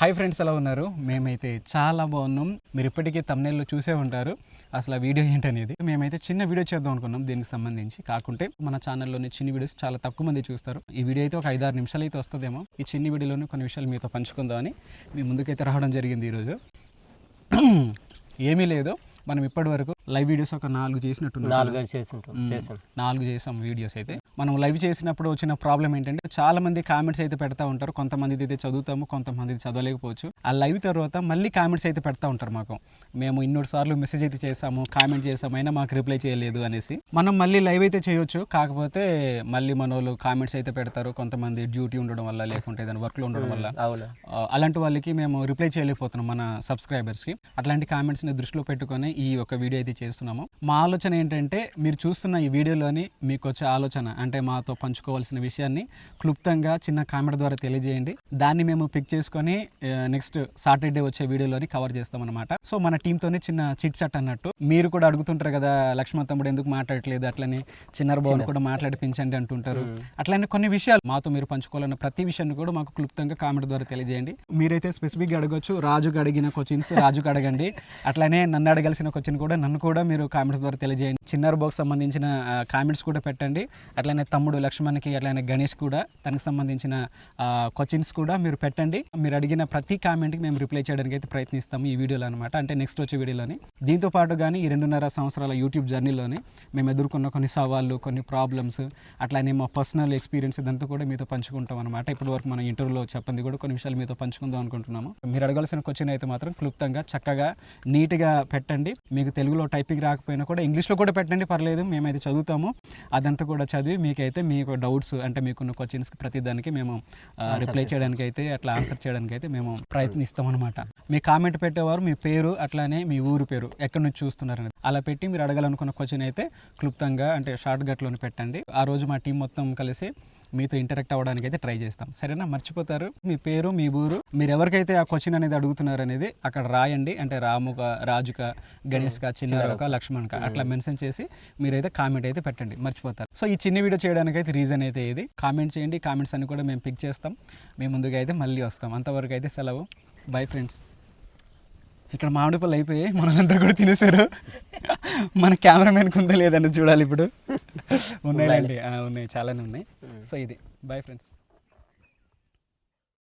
Hi friends ఎలా ఉన్నారు? మేమైతే చాలా బాగున్నాం. మీరు ఇప్పటికీ తమ్నేల్లో చూసే ఉంటారు. అసలు ఆ వీడియో ఏంటనేది? మేమైతే చిన్న వీడియో చేద్దాం అనుకున్నాం. దీనికి సంబంధించి కాకుంటే మన ఛానల్లోని చిన్న వీడియోస్ చాలా తక్కువ మంది చూస్తారు. ఈ వీడియో అయితే ఒక ఐదారు నిమిషాలు అయితే వస్తుందేమో. ఈ చిన్న వీడియోలోనే కొన్ని విషయాలు మీతో పంచుకుందామని మీ ముందుకైతే రావడం జరిగింది ఈరోజు. ఏమీ లేదు. మనం ఇప్పటి వరకు లైవ్ వీడియోస్ ఒక నాలుగు చేసినట్టున్నాం నాలుగు చేసి. నాలుగు చేసాం వీడియోస్ అయితే. మనం లైవ్ చేసినప్పుడు వచ్చిన ప్రాబ్లం ఏంటంటే చాలా మంది కామెంట్స్ అయితే పెడతా ఉంటారు. కొంతమంది అయితే చదువుతాము కొంతమంది చదవలేకపోవచ్చు. ఆ లైవ్ తర్వాత మళ్ళీ కామెంట్స్ అయితే పెడతా ఉంటారు మాకు. మేము ఇన్నోడు సార్లు మెసేజ్ అయితే చేసాము కామెంట్ చేసాము అయినా మాకు రిప్లై చేయలేదు అనేసి. మనం మళ్ళీ లైవ్ అయితే చేయొచ్చు. కాకపోతే మళ్ళీ మన వాళ్ళు కామెంట్స్ అయితే పెడతారు. కొంతమంది డ్యూటీ ఉండడం వల్ల లేకుంటే ఏదైనా వర్క్లో ఉండడం వల్ల. అలాంటి వాళ్ళకి మేము రిప్లై చేయలేకపోతున్నాం మన సబ్స్క్రైబర్స్కి. అట్లాంటి కామెంట్స్ని దృష్టిలో పెట్టుకొని ఈ ఒక వీడియో అయితే చేస్తున్నాము. మా ఆలోచన ఏంటంటే మీరు చూస్తున్న ఈ వీడియోలోని మీకు వచ్చే ఆలోచన అంటే మాతో పంచుకోవాల్సిన విషయాన్ని క్లుప్తంగా చిన్న కామెంట్ ద్వారా తెలియజేయండి. దాన్ని మేము పిక్ చేసుకొని నెక్స్ట్ సాటర్డే వచ్చే వీడియోలోని కవర్ చేస్తాం అనమాట సో మన టీంతోనే చిన్న చిట్ చట్ అన్నట్టు. మీరు కూడా అడుగుతుంటారు కదా లక్ష్మణ్ తమ్ముడు ఎందుకు మాట్లాడట్లేదు? అట్లనే చిన్నారు బాబుని కూడా మాట్లాడిపించండి అంటుంటారు. అట్లనే కొన్ని విషయాలు మాతో మీరు పంచుకోవాలన్న ప్రతి విషయాన్ని కూడా మాకు క్లుప్తంగా కామెంట్ ద్వారా తెలియజేయండి. మీరైతే స్పెసిఫిక్గా అడగొచ్చు. రాజుకు అడిగిన క్వశ్చన్స్ రాజుకు అడగండి. అట్లనే నన్ను అడగాల్సిన క్వశ్చన్ కూడా నన్ను కూడా మీరు కామెంట్స్ ద్వారా తెలియజేయండి. చిన్నారు బాబుకి సంబంధించిన కామెంట్స్ కూడా పెట్టండి. అట్లనే తమ్ముడు లక్ష్మణ్కి అట్లనే గణేష్ కూడా తనకు సంబంధించిన క్వశ్చన్స్ కూడా మీరు పెట్టండి. మీరు అడిగిన ప్రతి కామెంట్కి మేము రిప్లై చేయడానికి అయితే ప్రయత్నిస్తాము ఈ వీడియోలో అనమాట అంటే నెక్స్ట్ వచ్చే వీడియోలోని. దీంతో పాటు కానీ ఈ రెండున్నర సంవత్సరాల యూట్యూబ్ జర్నీలోనే మేము ఎదుర్కొన్న కొన్ని సవాళ్ళు కొన్ని ప్రాబ్లమ్స్ అట్లానే మా పర్సనల్ ఎక్స్పీరియన్స్ ఇదంతా కూడా మీతో పంచుకుంటాం అనమాట ఇప్పటి వరకు మనం ఇంటర్వ్యూలో చెప్పింది కూడా కొన్ని విషయాలు మీతో పంచుకుందాం అనుకుంటున్నాము. మీరు అడగాల్సిన క్వశ్చన్ అయితే మాత్రం క్లుప్తంగా చక్కగా నీట్గా పెట్టండి. మీకు తెలుగులో టైపింగ్ రాకపోయినా కూడా ఇంగ్లీష్లో కూడా పెట్టండి పర్లేదు. మేమైతే చదువుతాము. అదంతా కూడా చదివి మీకైతే మీకు డౌట్స్ అంటే మీకున్న క్వశ్చన్స్కి ప్రతి దానికి మేము రిప్లై చేయడానికి అయితే అట్లా ఆన్సర్ చేయడానికి అయితే మేము ప్రయత్నిస్తాం అనమాట మీ కామెంట్ పెట్టేవారు మీ పేరు అట్లానే మీ ఊరు పేరు ఎక్కడి నుంచి చూస్తున్నారని అలా పెట్టి మీరు అడగాలనుకున్న క్వశ్చన్ అయితే క్లుప్తంగా అంటే షార్ట్ గట్లోనే పెట్టండి. ఆ రోజు మా టీం మొత్తం కలిసి మీతో ఇంటరాక్ట్ అవ్వడానికి అయితే ట్రై చేస్తాం. సరేనా? మర్చిపోతారు. మీ పేరు మీ ఊరు మీరు ఎవరికైతే ఆ క్వశ్చన్ అనేది అడుగుతున్నారు అనేది అక్కడ రాయండి. అంటే రాముక రాజుక గణేష్క చిన్నారొక లక్ష్మణ్క అట్లా మెన్షన్ చేసి మీరైతే కామెంట్ అయితే పెట్టండి. మర్చిపోతారు. సో ఈ చిన్న వీడియో చేయడానికి అయితే రీజన్ అయితే ఇది. కామెంట్ చేయండి. కామెంట్స్ అన్ని కూడా మేము పిక్ చేస్తాం. మేము ముందుగా అయితే మళ్ళీ వస్తాం. అంతవరకు అయితే సెలవు. బై ఫ్రెండ్స్ ఇక్కడ మామిడి పళ్ళు అయిపోయాయి మనలందరూ కూడా తినేశారు. మన కెమెరామెన్కి ఉందా లేదని చూడాలి ఇప్పుడు. ఉన్నాయండి ఉన్నాయి. చాలానే ఉన్నాయి. సో ఇది. Bye friends